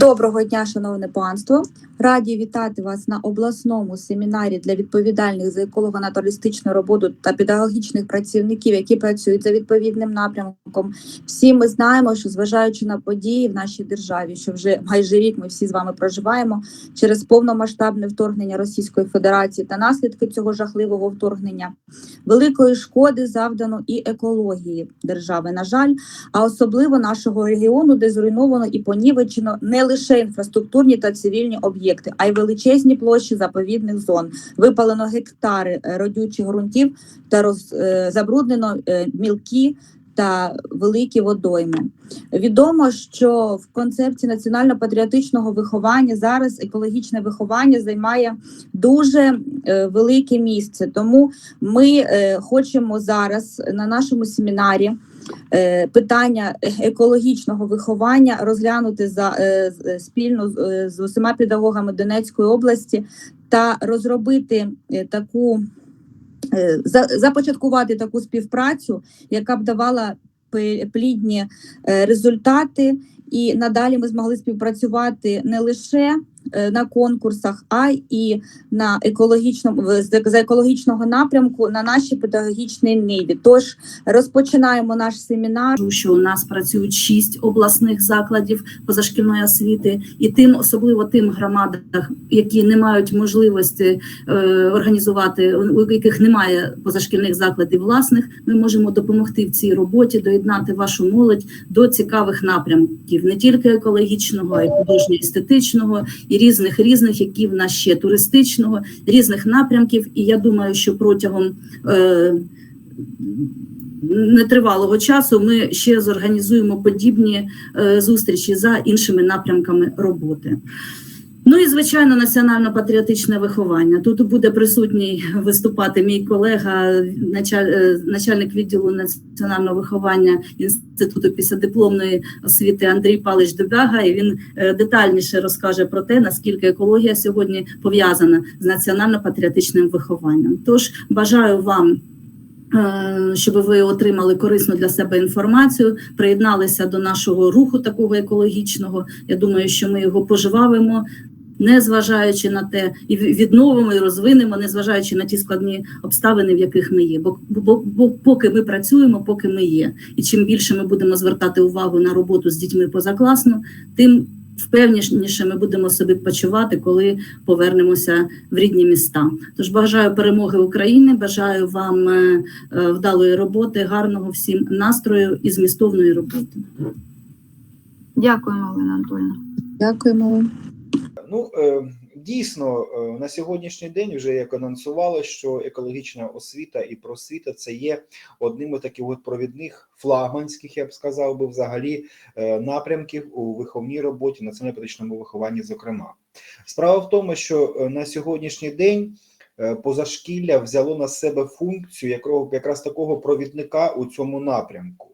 Доброго дня, шановне панство. Раді вітати вас на обласному семінарі для відповідальних за еколого-натуристичну роботу та педагогічних працівників, які працюють за відповідним напрямком. Всі ми знаємо, що зважаючи на події в нашій державі, що вже майже рік ми всі з вами проживаємо через повномасштабне вторгнення Російської Федерації та наслідки цього жахливого вторгнення, великої шкоди завдано і екології держави. На жаль, а особливо нашого регіону, де зруйновано і понівечено не лише інфраструктурні та цивільні об'єкти, а й величезні площі заповідних зон. Випалено гектари е, родючих ґрунтів та роз, е, забруднено е, мілкі та великі водойми. Відомо, що в концепції національно-патріотичного виховання зараз екологічне виховання займає дуже велике місце. Тому ми хочемо зараз на нашому семінарі питання екологічного виховання розглянути за е, е, спільно з, е, усіма педагогами Донецької області та розробити е, таку е, за- започаткувати таку співпрацю, яка б давала плідні е, результати, і надалі ми змогли співпрацювати не лише е, на конкурсах, а і на екологічному з- екологічного напрямку на нашій педагогічній ниві. Тож розпочинаємо наш семінар. Що у нас працюють шість обласних закладів позашкільної освіти, і тим, особливо тим громадах, які не мають можливості е, організувати, у яких немає позашкільних закладів власних, ми можемо допомогти в цій роботі, доєднати вашу молодь до цікавих напрямків, не тільки екологічного, а й художньо-естетичного, і різних різних, які в нас ще туристичного, різних напрямків. І я думаю, що протягом е, нетривалого часу ми ще зорганізуємо подібні е, зустрічі за іншими напрямками роботи. Ну і звичайно, національно-патріотичне виховання. Тут буде присутній виступати мій колега, е, начальник відділу національного виховання інституту післядипломної освіти Андрій Палич Дубяга. І він е, детальніше розкаже про те, наскільки екологія сьогодні пов'язана з національно-патріотичним вихованням. Тож бажаю вам е, щоб ви отримали корисну для себе інформацію, приєдналися до нашого руху такого екологічного. Я думаю, що ми його поживаємо, не зважаючи на те, і відновимо і розвинемо, не зважаючи на ті складні обставини, в яких ми є. Бо, бо, бо поки ми працюємо, поки ми є. І чим більше ми будемо звертати увагу на роботу з дітьми позакласно, тим впевненіше ми будемо собі почувати, коли повернемося в рідні міста. Тож бажаю перемоги України, бажаю вам е, е, вдалої роботи, гарного всім настрою і змістовної роботи. Дякуємо, Олена Анатольовна. Дякуємо. вам. Ну е, дійсно е, на сьогоднішній день вже як анонсували, що екологічна освіта і просвіта це є одним із таких от провідних флагманських, я б сказав би, взагалі е, напрямків у виховній роботі, національно-патріотичному вихованні. Зокрема, справа в тому, що на сьогоднішній день. Позашкілля взяло на себе функцію якраз такого провідника у цьому напрямку.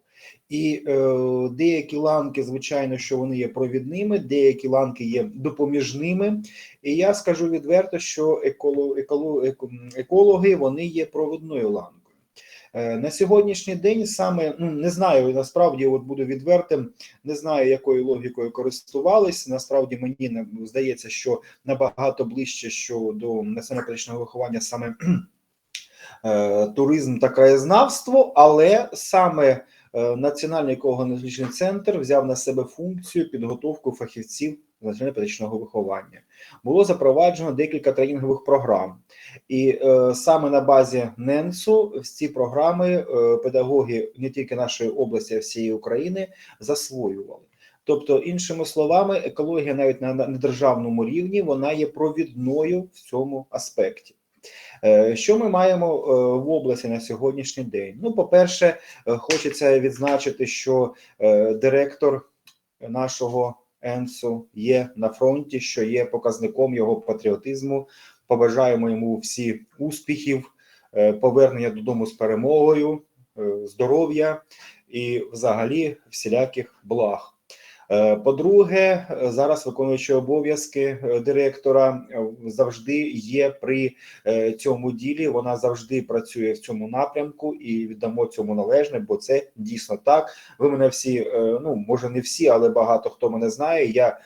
І е, деякі ланки, звичайно, що вони є провідними, деякі ланки є допоміжними. І я скажу відверто, що еколо, еколо, екологи вони є провідною ланкою. Е, на сьогоднішній день саме ну не знаю, насправді, от буду відвертим, не знаю, якою логікою користувались. Насправді мені здається, що набагато ближче що до національно-політичного виховання саме е, туризм та краєзнавство, але саме Національний еколого-аналітичний центр взяв на себе функцію підготовку фахівців з національно-педагогічного виховання. Було запроваджено декілька тренінгових програм, і е, саме на базі НЕНСу ці програми е, педагоги не тільки нашої області, а всієї України засвоювали. Тобто, іншими словами, екологія навіть на, на державному рівні вона є провідною в цьому аспекті. Е, Що ми маємо е, в області на сьогоднішній день? Ну, по-перше, е, хочеться відзначити, що директор нашого ЕНСу є на фронті, що є показником його патріотизму. Побажаємо йому всі успіхів, повернення додому з перемогою, здоров'я і взагалі всіляких благ. Е, По-друге, е, зараз виконуючи обов'язки е, директора завжди є при цьому ділі. Вона завжди працює в цьому напрямку і віддамо цьому належне, бо це дійсно так. Ви мене всі, ну може не всі, але багато хто мене знає. Я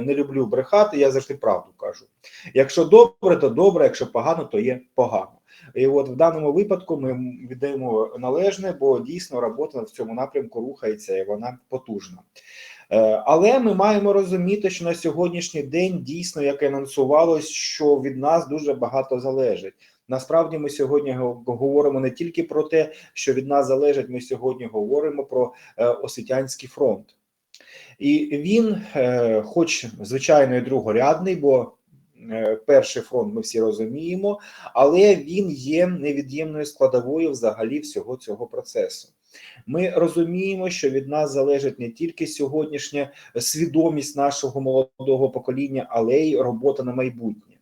не люблю брехати, я завжди правду кажу. Якщо добре, то добре, якщо погано, то є погано. І от в даному випадку ми віддаємо належне, бо дійсно робота в цьому напрямку рухається і вона потужна. Е, Але ми маємо розуміти, що на сьогоднішній день дійсно, як анонсувалось, що від нас дуже багато залежить. Насправді, ми сьогодні говоримо не тільки про те, що від нас залежить. Ми сьогодні говоримо про е, освітянський фронт, і він, е, хоч звичайно, і другорядний, бо перший фронт ми всі розуміємо, але він є невід'ємною складовою взагалі всього цього процесу. Ми розуміємо, що від нас залежить не тільки сьогоднішня свідомість нашого молодого покоління, але й робота на майбутнє.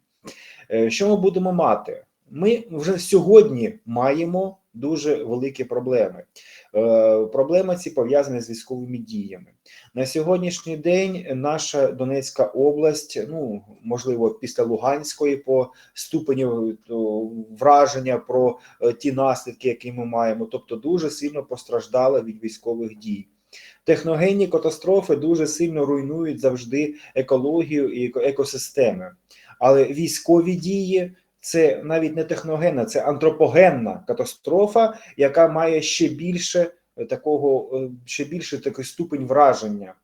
Е, Що ми будемо мати? Ми вже сьогодні маємо дуже великі проблеми. Е, Проблеми ці пов'язані з військовими діями. На сьогоднішній день наша Донецька область, ну можливо, після Луганської, по ступеню е, враження про е, ті наслідки, які ми маємо, тобто дуже сильно постраждала від військових дій. Техногенні катастрофи дуже сильно руйнують завжди екологію і екосистеми. Але військові дії це навіть не техногенна, це антропогенна катастрофа, яка має ще більше е, такого, е, ще більше такий ступень враження.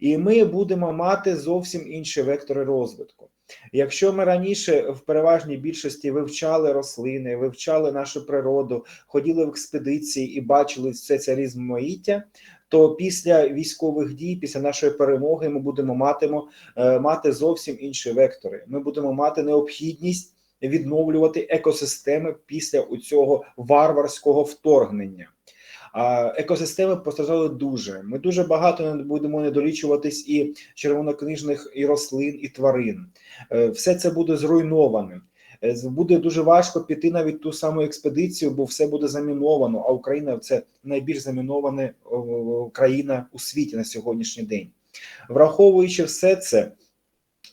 І ми будемо мати зовсім інші вектори розвитку. Якщо ми раніше в переважній більшості вивчали рослини, вивчали нашу природу, ходили в експедиції і бачили все це різноманіття, то після військових дій, після нашої перемоги, ми будемо матимо, е, мати зовсім інші вектори. Ми будемо мати необхідність відновлювати екосистеми після цього варварського вторгнення. Екосистеми постраждали дуже. Ми дуже багато не будемо недолічуватись і червонокнижних і рослин, і тварин. Е, Все це буде зруйноване. Е, Буде дуже важко піти навіть ту саму експедицію, бо все буде заміновано. А Україна це найбільш замінована країна у світі на сьогоднішній день. Враховуючи все це,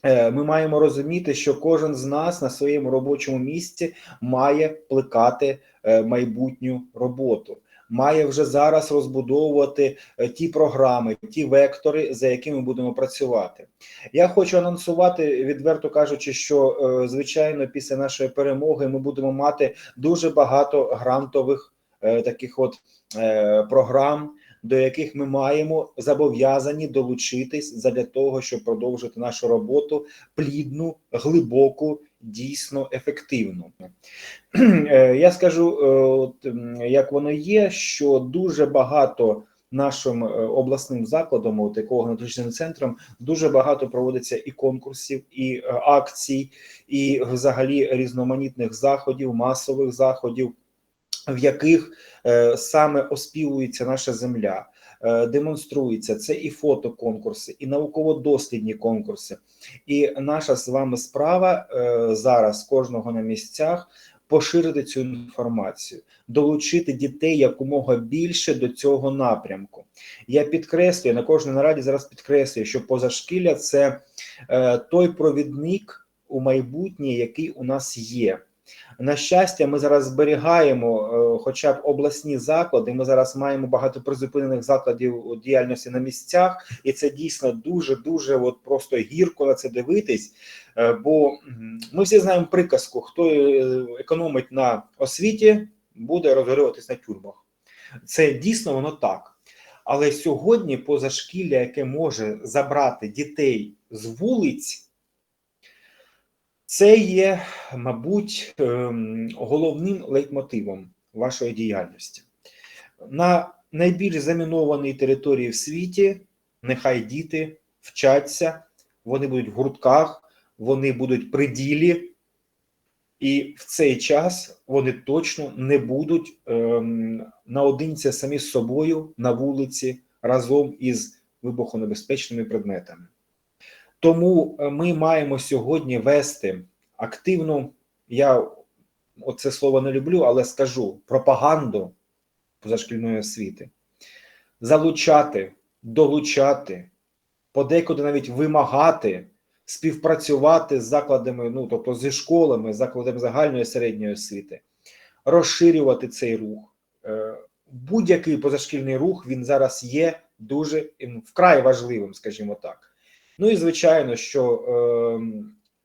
ми маємо розуміти, що кожен з нас на своєму робочому місці має плекати е, майбутню роботу. Має вже зараз розбудовувати е, ті програми, ті вектори, за якими будемо працювати. Я хочу анонсувати, відверто кажучи, що е, звичайно, після нашої перемоги ми будемо мати дуже багато грантових е, таких от е, програм, до яких ми маємо зобов'язані долучитись для того, щоб продовжити нашу роботу плідну, глибоку, дійсно ефективну. Е, Я скажу, е, от, як воно є, що дуже багато нашим е, обласним закладом, от еколого-методичним центром, дуже багато проводиться і конкурсів, і акцій, і взагалі різноманітних заходів, масових заходів, в яких е, саме оспівується наша земля. е, Демонструється це і фотоконкурси, і науково-дослідні конкурси. І наша з вами справа е, зараз кожного на місцях поширити цю інформацію, долучити дітей якомога більше до цього напрямку. Я підкреслюю на кожній нараді зараз підкреслюю, що позашкілля це той провідник у майбутнє, який у нас є. На щастя, ми зараз зберігаємо, е, хоча б обласні заклади. Ми зараз маємо багато призупинених закладів діяльності на місцях, і це дійсно дуже дуже от просто гірко на це дивитись. Е, Бо ми всі знаємо приказку: хто е, економить на освіті, буде розгорюватись на тюрмах. Це дійсно воно так. Але сьогодні позашкілля, яке може забрати дітей з вулиць, це є, мабуть, ем, головним лейтмотивом вашої діяльності. На найбільш замінованій території в світі нехай діти вчаться, вони будуть в гуртках, вони будуть при ділі, і в цей час вони точно не будуть ем, наодинці самі з собою на вулиці разом із вибухонебезпечними предметами. Тому е, ми маємо сьогодні вести активну, я оце слово не люблю, але скажу пропаганду позашкільної освіти, залучати, долучати подекуди навіть вимагати співпрацювати з закладами, ну тобто зі школами, закладами загальної середньої освіти, розширювати цей рух. Е, Будь-який позашкільний рух він зараз є дуже вкрай важливим, скажімо так. Ну і звичайно, що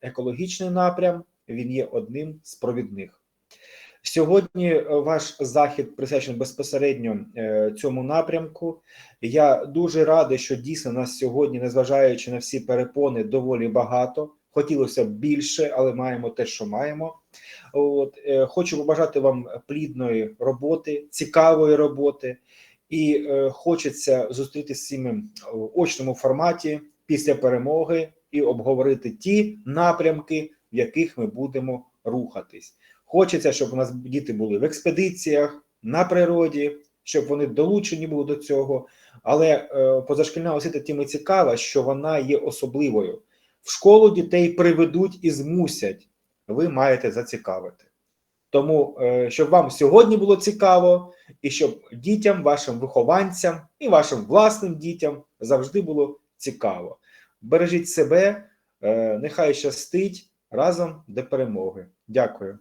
е, екологічний напрям він є одним з провідних. Сьогодні е, ваш захід присвячений безпосередньо е, цьому напрямку. Я дуже радий, що дійсно нас сьогодні, незважаючи на всі перепони, доволі багато. Хотілося б більше, але маємо те, що маємо. От е, хочу побажати вам плідної роботи, цікавої роботи, і хочеться зустрітися з всіми в очному форматі після перемоги і обговорити ті напрямки, в яких ми будемо рухатись. Хочеться, щоб у нас діти були в експедиціях на природі, щоб вони долучені були до цього. Але е, позашкільна освіта тим і цікава, що вона є особливою. В школу дітей приведуть і змусять. Ви маєте зацікавити. Тому, е, щоб вам сьогодні було цікаво, і щоб дітям, вашим вихованцям і вашим власним дітям завжди було цікаво. Бережіть себе, е, нехай щастить разом до перемоги. Дякую.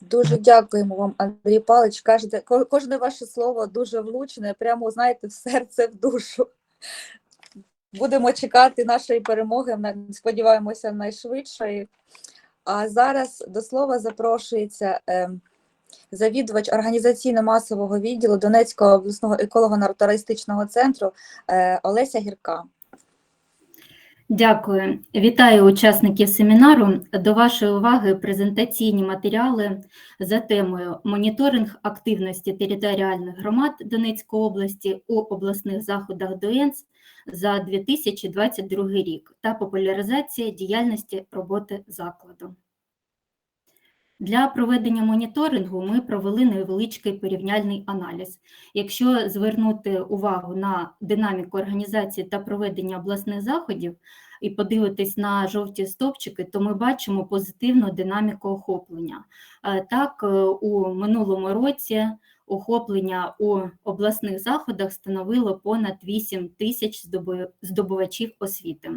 Дуже дякуємо вам, Андрій Павлович. Кажете, кожне ваше слово дуже влучне, прямо знаєте, в серце, в душу. Будемо чекати нашої перемоги. на- Сподіваємося, найшвидшої. А зараз до слова запрошується е, завідувач організаційно-масового відділу Донецького обласного еколого-натуралістичного центру е, Олеся Гірка. Дякую. Вітаю учасників семінару. До вашої уваги презентаційні матеріали за темою Моніторинг активності територіальних громад Донецької області у обласних заходах ДОЕНС за 2022 рік та популяризація діяльності роботи закладу. Для проведення моніторингу ми провели невеличкий порівняльний аналіз. Якщо звернути увагу на динаміку організації та проведення обласних заходів і подивитись на жовті стовпчики, то ми бачимо позитивну динаміку охоплення. Е, Так, е, у минулому році охоплення у обласних заходах становило понад 8 тисяч здобувачів освіти.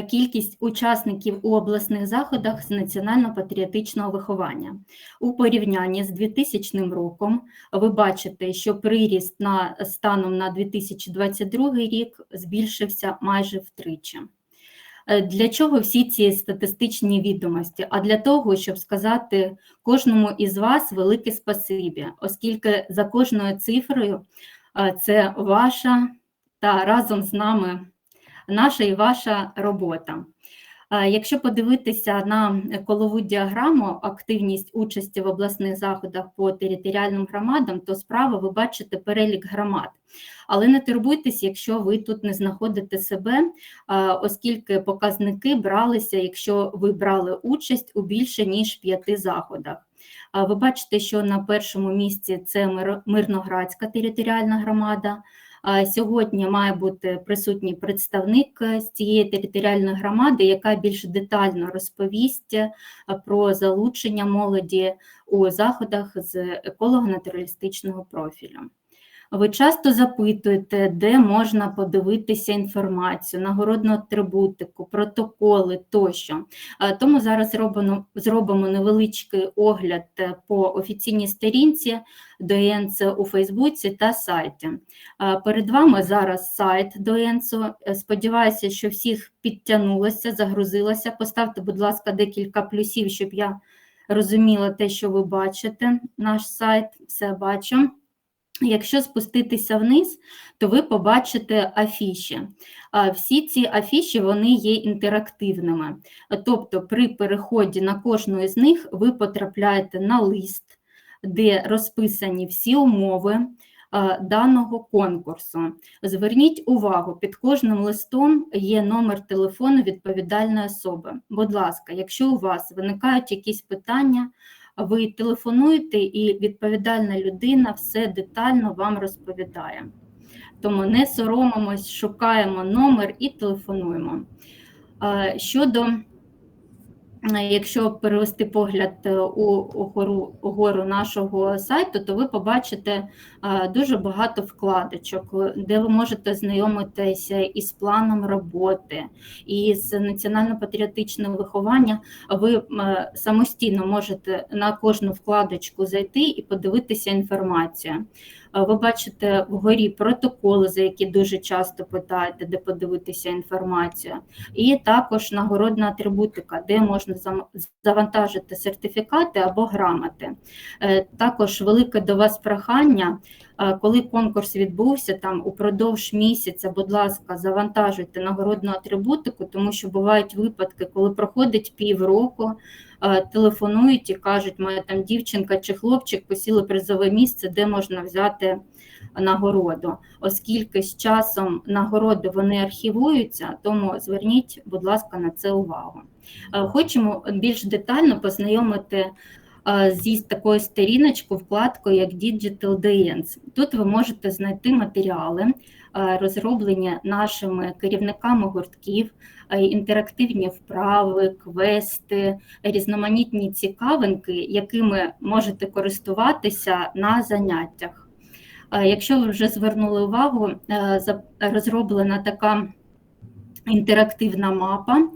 Кількість учасників у обласних заходах з національно-патріотичного виховання. У порівнянні з 2000 роком ви бачите, що приріст на станом на 2022 рік збільшився майже втричі. Е, Для чого всі ці статистичні відомості? А для того, щоб сказати кожному із вас велике спасибі, оскільки за кожною цифрою е, це ваша та разом з нами наша і ваша робота. Якщо подивитися на колову діаграму активність участі в обласних заходах по територіальним громадам, то справа ви бачите перелік громад. Але не турбуйтесь, якщо ви тут не знаходите себе, оскільки показники бралися, якщо ви брали участь у більше ніж п'яти заходах. Ви бачите, що на першому місці це Мир- Мирноградська територіальна громада. Сьогодні має бути присутній представник е, з цієї територіальної громади, яка більш детально розповість е, про залучення молоді у заходах з еколого-натуралістичного профілю. Ви часто запитуєте, де можна подивитися інформацію, нагородну атрибутику, протоколи тощо. Е, Тому зараз робимо, зробимо невеличкий огляд е, по офіційній сторінці ДОЕНЦ у Фейсбуці та сайті. Е, Перед вами зараз сайт ДОЕНЦу. Сподіваюся, що всіх підтягнулося, загрузилося. Поставте, будь ласка, декілька плюсів, щоб я розуміла те, що ви бачите. Наш сайт, все бачу. Якщо спуститися вниз, то ви побачите афіші. Всі ці афіші вони є інтерактивними. Тобто, при переході на кожну із них ви потрапляєте на лист, де розписані всі умови даного конкурсу. Зверніть увагу, під кожним листом є номер телефону відповідальної особи. Будь ласка, якщо у вас виникають якісь питання, ви телефонуєте, і відповідальна людина все детально вам розповідає. Тому не соромимось, шукаємо номер і телефонуємо. Е, Щодо Якщо перевести погляд е, у угору, угору нашого сайту, то ви побачите е, дуже багато вкладочок, е, де ви можете знайомитися із планом роботи, і з національно-патріотичним вихованням. Ви е, самостійно можете на кожну вкладочку зайти і подивитися інформацію. Ви бачите вгорі протоколи, за які дуже часто питаєте, де подивитися інформацію, і також нагородна атрибутика, де можна завантажити сертифікати або грамоти. Е, Також велике до вас прохання, коли конкурс відбувся, там упродовж місяця, будь ласка, завантажуйте нагородну атрибутику, тому що бувають випадки, коли проходить півроку, е, телефонують і кажуть, моя там дівчинка чи хлопчик посіли призове місце, де можна взяти нагороду. Оскільки з часом нагороди вони архівуються, тому зверніть, будь ласка, на це увагу. Е, Хочемо більш детально познайомити зі такою сторіночкою, вкладкою, як Digital Dance. Тут ви можете знайти матеріали, е, розроблені нашими керівниками гуртків, е, інтерактивні вправи, квести, різноманітні цікавинки, якими можете користуватися на заняттях. Е, Якщо ви вже звернули увагу, е, розроблена така інтерактивна мапа,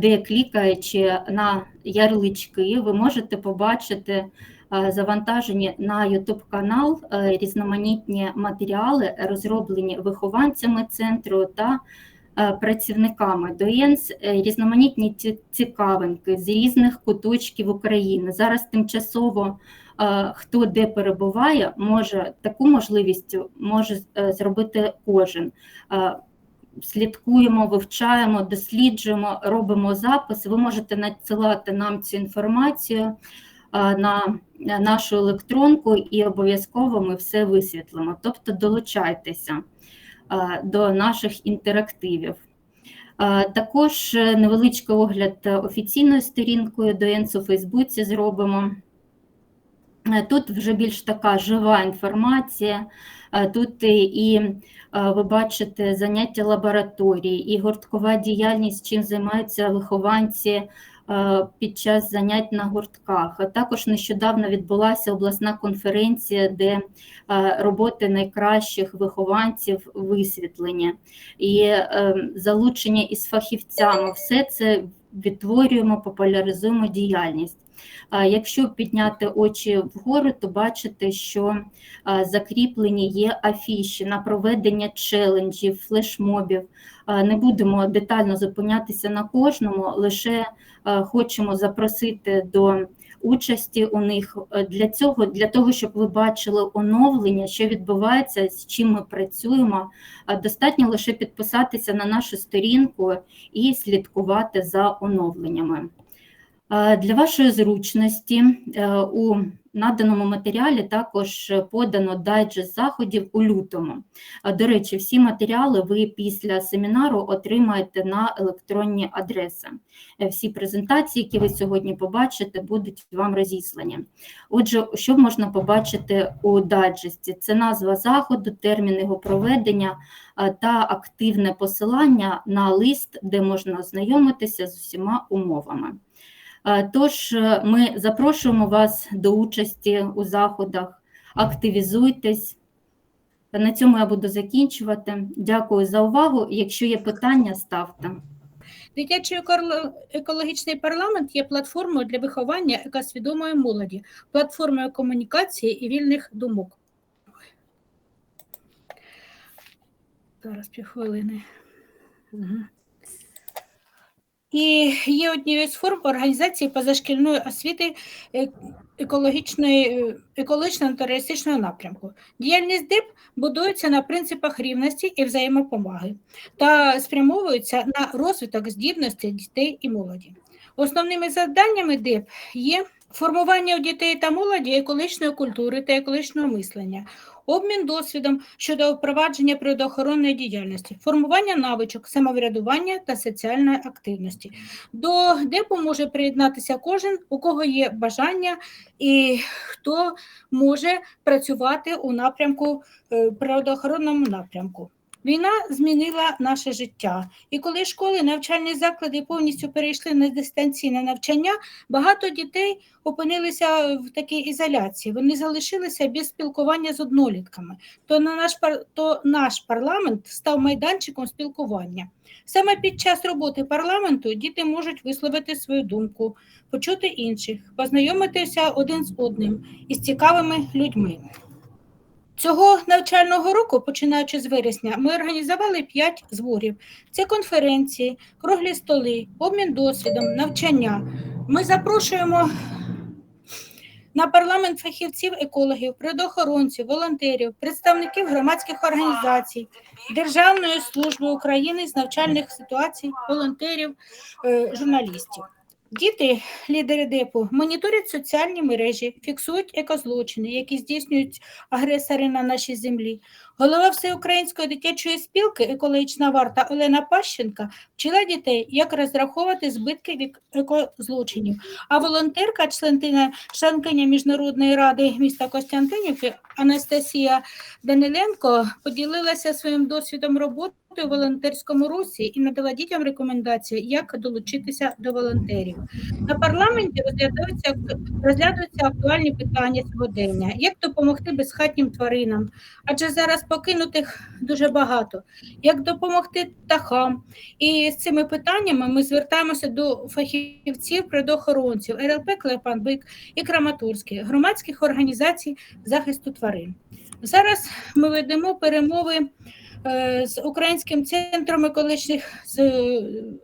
де клікаючи на ярлички, ви можете побачити е, завантажені на YouTube канал е, різноманітні матеріали, розроблені вихованцями центру та е, працівниками ДОЄНС, різноманітні цікавинки з різних куточків України. Зараз тимчасово хто де перебуває, може таку можливість може зробити кожен. Слідкуємо, вивчаємо, досліджуємо, робимо запис. Ви можете надсилати нам цю інформацію на нашу електронку, і обов'язково ми все висвітлимо. Тобто долучайтеся до наших інтерактивів. Також е, невеличкий огляд офіційною сторінкою до ЕНС у Фейсбуці зробимо. Е, Тут вже більш така жива інформація. Е, Тут і, і е, ви бачите заняття лабораторії, і гурткова діяльність, чим займаються вихованці е, під час занять на гуртках. Також нещодавно відбулася обласна конференція, де е, роботи найкращих вихованців висвітлені і е, залучення із фахівцями. Все це відтворюємо, популяризуємо діяльність. Якщо підняти очі вгору, то бачите, що закріплені є афіші на проведення челенджів, флешмобів. Не будемо детально зупинятися на кожному, лише хочемо запросити до участі у них Е, для цього, для того, щоб ви бачили оновлення, що відбувається, з чим ми працюємо. Достатньо лише підписатися на нашу сторінку і слідкувати за оновленнями. Для вашої зручності е, у наданому матеріалі також подано дайджест заходів у лютому. До речі, всі матеріали ви після семінару отримаєте на електронні адреси. Е, Всі презентації, які ви сьогодні побачите, будуть вам розіслані. Отже, що можна побачити у дайджесті? Це назва заходу, термін його проведення е, та активне посилання на лист, де можна ознайомитися з усіма умовами. Е, Тож е, ми запрошуємо вас до участі у заходах, активізуйтесь. На цьому я буду закінчувати. Дякую за увагу. Якщо є питання, ставте. Дитячий екологічний парламент є платформою для виховання екосвідомої молоді, платформою комунікації і вільних думок. Зараз півхвилини. Мгм. І є однією з форм організації позашкільної освіти е, екологічної, е, екологічно-туристичного напрямку. Діяльність ДИП будується на принципах рівності і взаємопомоги та спрямовується на розвиток здібностей дітей і молоді. Основними завданнями ДИП є формування у дітей та молоді екологічної культури та екологічного мислення, обмін досвідом щодо впровадження природоохоронної діяльності, формування навичок, самоврядування та соціальної активності. До ДЕПу може приєднатися кожен, у кого є бажання і хто може працювати у напрямку е, природоохоронному напрямку. Війна змінила наше життя, і коли школи, навчальні заклади повністю перейшли на дистанційне навчання, багато дітей опинилися в такій ізоляції. Вони залишилися без спілкування з однолітками. То, на наш, то наш парламент став майданчиком спілкування. Саме під час роботи парламенту діти можуть висловити свою думку, почути інших, познайомитися один з одним із цікавими людьми. Цього навчального року, починаючи з вересня, ми організували п'ять зборів: це конференції, круглі столи, обмін досвідом, навчання. Ми запрошуємо на парламент фахівців, екологів, природоохоронців, волонтерів, представників громадських організацій, Державної служби України з навчальних ситуацій, волонтерів, е, журналістів. Діти, лідери депу, моніторять соціальні мережі, фіксують екозлочини, які здійснюють агресори на нашій землі. Голова Всеукраїнської дитячої спілки Екологічна варта Олена Пащенка вчила дітей, як розраховувати збитки від екозлочинів. А волонтерка, членкиня, членкиня Міжнародної ради міста Костянтинівки Анастасія Даниленко поділилася своїм досвідом роботи у волонтерському русі і надала дітям рекомендації, як долучитися до волонтерів. На парламенті розглядаються, розглядаються актуальні питання сьогодення, як допомогти безхатнім тваринам, адже зараз покинутих дуже багато, як допомогти птахам. І з цими питаннями ми звертаємося до фахівців, природоохоронців, РЛП Клепанбик і Краматорський, громадських організацій захисту тварин. Зараз ми ведемо перемови з Українським центром екологічних, з, е,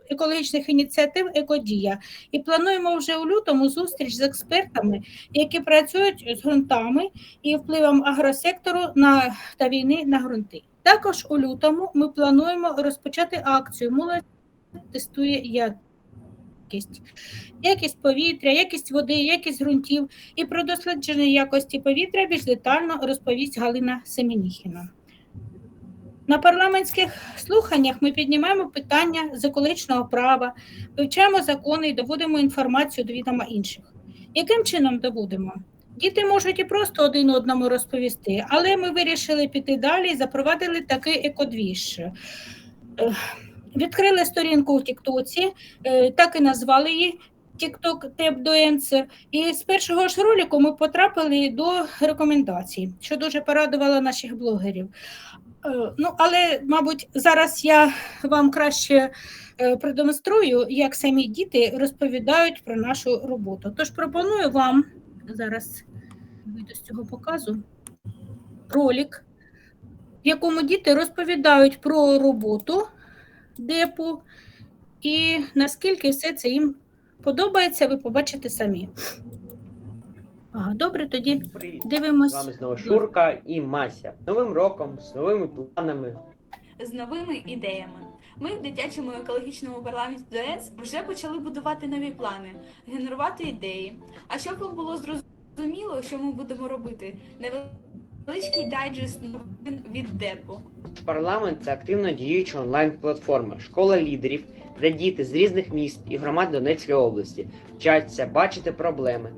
екологічних ініціатив Екодія і плануємо вже у лютому зустріч з експертами, які працюють з ґрунтами і впливом агросектору на та війни на ґрунти. Також у лютому ми плануємо розпочати акцію Молодь тестує якість. Якість повітря, якість води, якість ґрунтів і про дослідження якості повітря більш детально розповість Галина Семеніхіна. На парламентських слуханнях ми піднімаємо питання з екологічного права, вивчаємо закони і доводимо інформацію до відома інших. Яким чином доводимо? Діти можуть і просто один одному розповісти, але ми вирішили піти далі і запровадили такий екодвіж. Е, Відкрили сторінку у Тіктоці, е, так і назвали її TikTok Doencer. І з першого ж ролику ми потрапили до рекомендацій, що дуже порадувало наших блогерів. Е, Ну, але, мабуть, зараз я вам краще е, продемонструю, як самі діти розповідають про нашу роботу. Тож пропоную вам зараз вийду з цього показу ролик, в якому діти розповідають про роботу депу і наскільки все це їм подобається, ви побачите самі. Ага, добре, тоді Привіт! дивимось. З вами знову Шурка і Мася. З Новим роком, з новими планами. з новими ідеями. Ми в дитячому екологічному парламенті ДОЕС вже почали будувати нові плани, генерувати ідеї. А щоб вам було зрозуміло, що ми будемо робити, невеличкий дайджест новин від депу. Парламент це активно діюча онлайн-платформа, школа лідерів, де діти з різних міст і громад Донецької області вчаться бачити проблеми,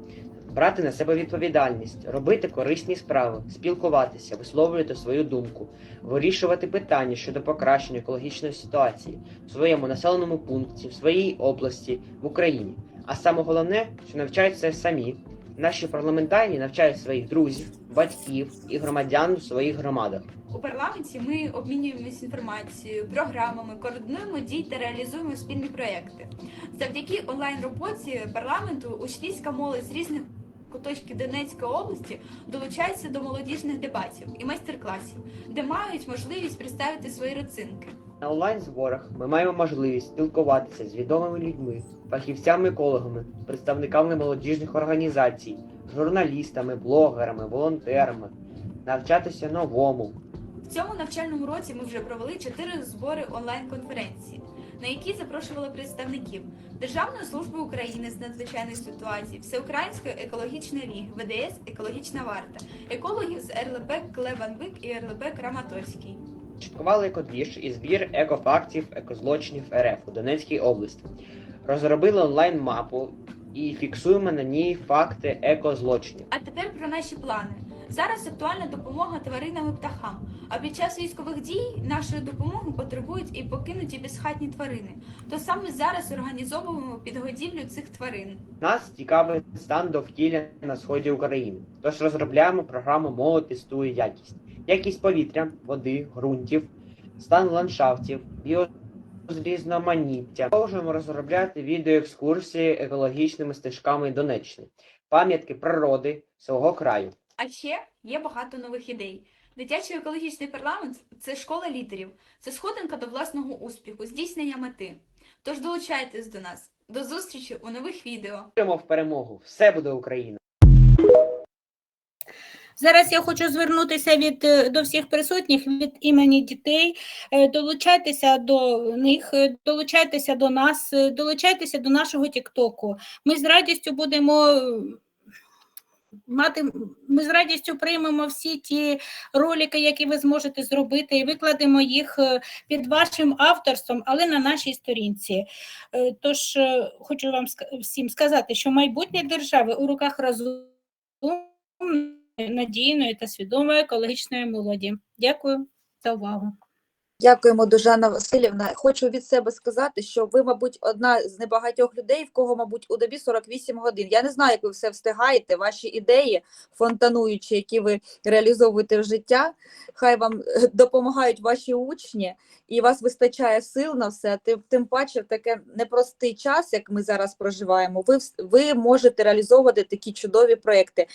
брати на себе відповідальність, робити корисні справи, спілкуватися, висловлювати свою думку, вирішувати питання щодо покращення екологічної ситуації в своєму населеному пункті, в своїй області, в Україні. А саме головне, що навчаються самі. Наші парламентарі навчають своїх друзів, батьків і громадян в своїх громадах. У парламенті ми обмінюємося інформацією, програмами, координуємо дії та реалізуємо спільні проекти. Завдяки онлайн-роботі парламенту учнівська молодь з різних куточків Донецької області долучається до молодіжних дебатів і майстер-класів, де мають можливість представити свої родзинки. На онлайн-зборах ми маємо можливість спілкуватися з відомими людьми, фахівцями-екологами, представниками молодіжних організацій, журналістами, блогерами, волонтерами, навчатися новому. В цьому навчальному році ми вже провели чотири збори онлайн-конференції, на які запрошували представників Державної служби України з надзвичайних ситуацій, Всеукраїнської екологічної ліги, ВДС Екологічна варта, екологів з РЛП Клебанбик і РЛП Краматорський. Чіткували екодвіж і збір екофактів, екозлочинів РФ у Донецькій області. Розробили онлайн-мапу і фіксуємо на ній факти екозлочинів. А тепер про наші плани. Зараз актуальна допомога тваринам і птахам. А під час військових дій нашої допомоги потребують і покинуті безхатні тварини. То саме зараз організовуємо підгодівлю цих тварин. Нас цікавить стан довкілля на сході України. Тож розробляємо програму Молод тестує якість, якість повітря, води, ґрунтів, стан ландшафтів, біорізноманіття. Продовжуємо розробляти відеоекскурсії екологічними стежками Донеччини, пам'ятки природи свого краю. А ще є багато нових ідей. Дитячий екологічний парламент це школа лідерів, це сходинка до власного успіху, здійснення мети. Тож долучайтесь до нас. До зустрічі у нових відео. Віримо в перемогу! Все буде Україна! Зараз я хочу звернутися від е, до всіх присутніх від імені дітей. Е, Долучайтеся до них, е, долучайтеся до нас, долучайтеся до нашого Тіктоку. Ми з радістю будемо мати. Ми з радістю приймемо всі ті ролики, які ви зможете зробити, і викладемо їх е, під вашим авторством, але на нашій сторінці. Е, Тож е, хочу вам всім сказати, що майбутнє держави у руках розумної, надійної та свідомої екологічної молоді. Дякую за увагу. Дякуємо, Дужана Васильівна. Хочу від себе сказати, що ви, мабуть, одна з небагатьох людей, в кого, мабуть, у добі 48 годин. Я не знаю, як ви все встигаєте, ваші ідеї, фонтануючі, які ви реалізовуєте в життя. Хай вам е, допомагають ваші учні, і вас вистачає сил на все. Тим, паче, в таке непростий час, як ми зараз проживаємо. Ви, ви можете реалізовувати такі чудові проекти.